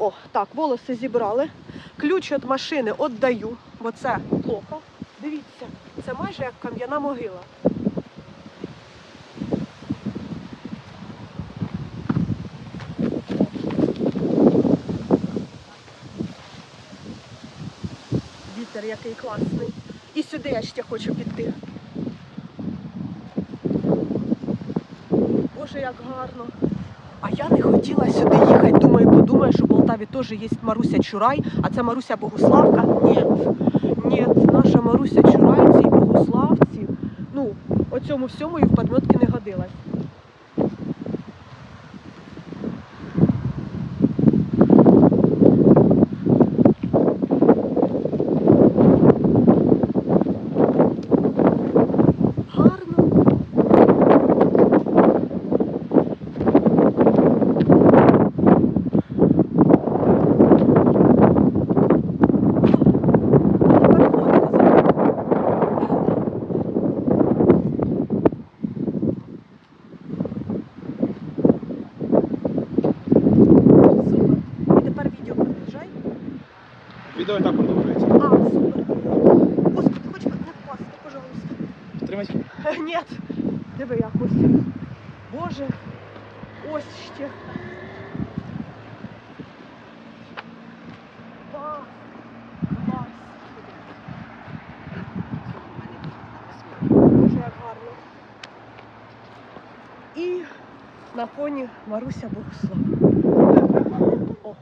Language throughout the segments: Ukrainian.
О, так, волоси зібрали. Ключ від машини віддаю, бо це плохо. Дивіться, це майже як кам'яна могила. Вітер який класний. І сюди я ще хочу піти. Боже, як гарно. А я не хотіла сюди їхати. Думаю, подумаю, що в Полтаві теж є Маруся Чурай, а це Маруся Богуславка. Ні. Ні, наша Маруся Чурай, ці Богуславці. Ну, оцьому всьому і в подметки не годилась. Відео і так продовжується. А, супер. Господи, хоч не впасти, пожалуйста. Підтримайте. Ні. Диви якось. Боже. Ось ще. Клас. Клас. Боже, як гарно. І на фоні Маруся Богуслав. О.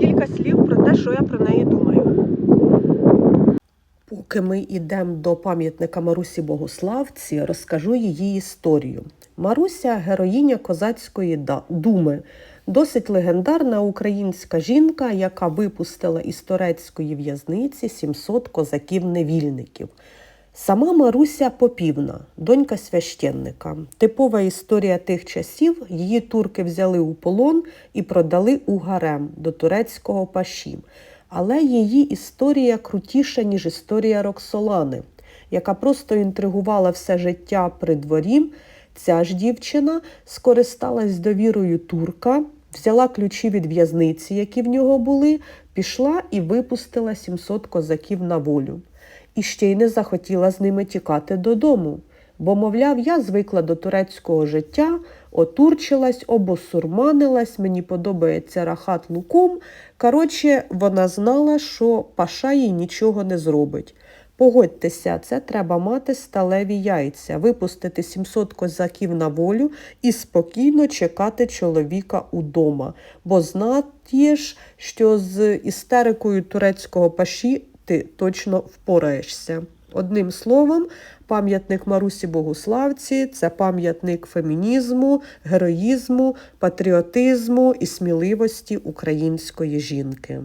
кілька слів про те, що я про неї думаю. Поки ми йдемо до пам'ятника Марусі Богославці, розкажу її історію. Маруся героїня козацької думи, досить легендарна українська жінка, яка випустила із турецької в'язниці 700 козаків-невільників. Сама Маруся Попівна, донька священника. Типова історія тих часів. Її турки взяли у полон і продали у гарем до турецького паші. Але її історія крутіша, ніж історія Роксолани, яка просто інтригувала все життя при дворі. Ця ж дівчина скористалась довірою турка, взяла ключі від в'язниці, які в нього були, пішла і випустила 700 козаків на волю і ще й не захотіла з ними тікати додому. Бо, мовляв, я звикла до турецького життя, отурчилась, обосурманилась, мені подобається рахат лукум. Коротше, вона знала, що паша їй нічого не зробить. Погодьтеся, це треба мати сталеві яйця, випустити 700 козаків на волю і спокійно чекати чоловіка удома. Бо знаєш, що з істерикою турецького паші ти точно впораєшся. Одним словом, пам'ятник Марусі Богуславці це пам'ятник фемінізму, героїзму, патріотизму і сміливості української жінки.